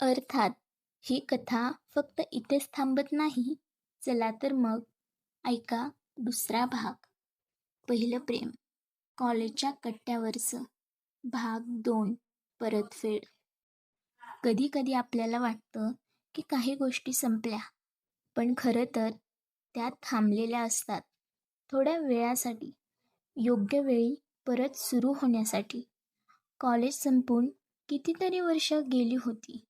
अर्थात ही कथा फक्त इथेच थांबत नाही. चला तर मग ऐका दुसरा भाग. पहिलं प्रेम. कॉलेजच्या कट्ट्यावरचं. भाग दोन. परतफेड. कधी कधी आपल्याला वाटतं की काही गोष्टी संपल्या पण खरं तर त्या थांबलेल्या असतात. थोड्या वेळासाठी. योग्य वेळी परत सुरू होण्यासाठी. कॉलेज संपून कितीतरी वर्ष गेली होती.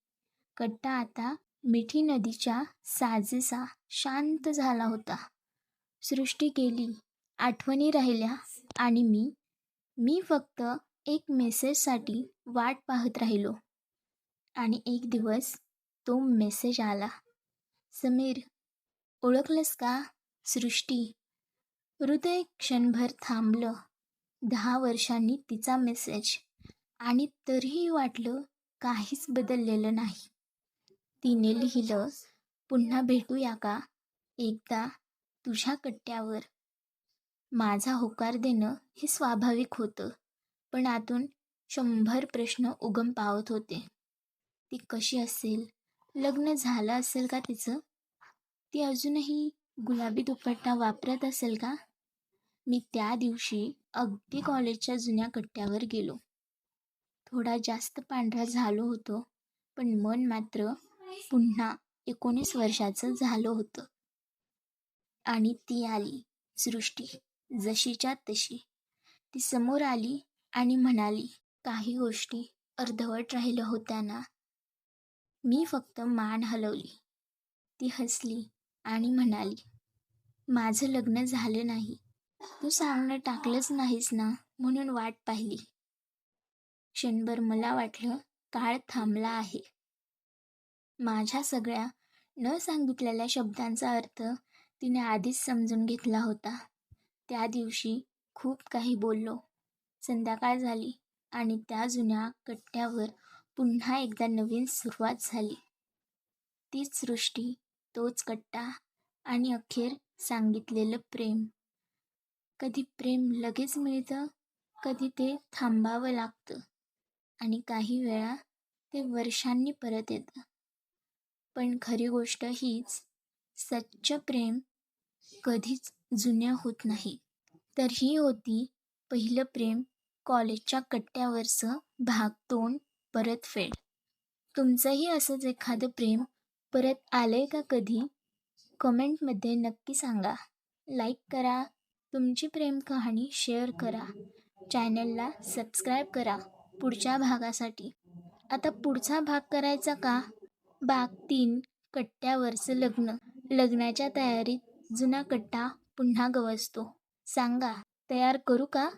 कट्टा आता मिठी नदीच्या साजेसा शांत झाला होता. सृष्टी गेली आठवणी राहिल्या आणि मी मी फक्त एक मेसेजसाठी वाट पाहत राहिलो. आणि एक दिवस तो मेसेज आला. समीर ओळखलंस का सृष्टी? हृदय क्षणभर थांबलं. दहा वर्षांनी तिचा मेसेज आणि तरीही वाटलं काहीच बदललेलं नाही. तिने लिहिलं पुन्हा भेटूया का? एकदा तुझ्या कट्ट्यावर. माझा होकार देणं हे स्वाभाविक होतं पण आतून शंभर प्रश्न उगम पावत होते. ती कशी असेल? लग्न झालं असेल का तिचं? ती अजूनही गुलाबी दुपट्टा वापरत असेल का? मी त्या दिवशी अगदी कॉलेजच्या जुन्या कट्ट्यावर गेलो. थोडा जास्त पांढरा झालो होतो पण मन मात्र पुन्हा एकोणीस वर्षाचं झालं होतं. आणि ती आली सृष्टी जशीच्या तशी. ती समोर आली आणि म्हणाली काही गोष्टी अर्धवट राहिल्या होत्या ना. मी फक्त मान हलवली. ती हसली आणि म्हणाली माझं लग्न झालं नाही. तू सांगणं टाकलंच नाहीस ना म्हणून वाट पाहिली. क्षणभर मला वाटलं काळ थांबला आहे. माझ्या सगळ्या न सांगितलेल्या शब्दांचा अर्थ तिने आधीच समजून घेतला होता. त्या दिवशी खूप काही बोललो. संध्याकाळ झाली आणि त्या जुन्या कट्ट्यावर पुन्हा एकदा नवीन सुरुवात झाली. तीच सृष्टी तोच कट्टा आणि अखेर सांगितलेलं प्रेम. कधी प्रेम लगेच मिळतं कधी ते थांबावं लागतं आणि काही वेळा ते वर्षांनी परत येतं. पण खरी गोष्ट हीच सच्च प्रेम कधीच जुन्या होत नाही. तर ही होती पहिलं प्रेम कॉलेजच्या कट्ट्यावरचं भाग दोन परतफेड तुमचंही असंच एखादं प्रेम परत आलंय का कधी? कमेंटमध्ये नक्की सांगा. लाईक करा तुमची प्रेम कहाणी शेअर करा चॅनलला सबस्क्राईब करा पुढच्या भागासाठी. आता पुढचा भाग करायचा का? भाग तीन कट्ट्यावरचं लग्न. लग्नाच्या तयारीत जुना कट्टा पुन्हा गवसतो. सांगा तयार करू का?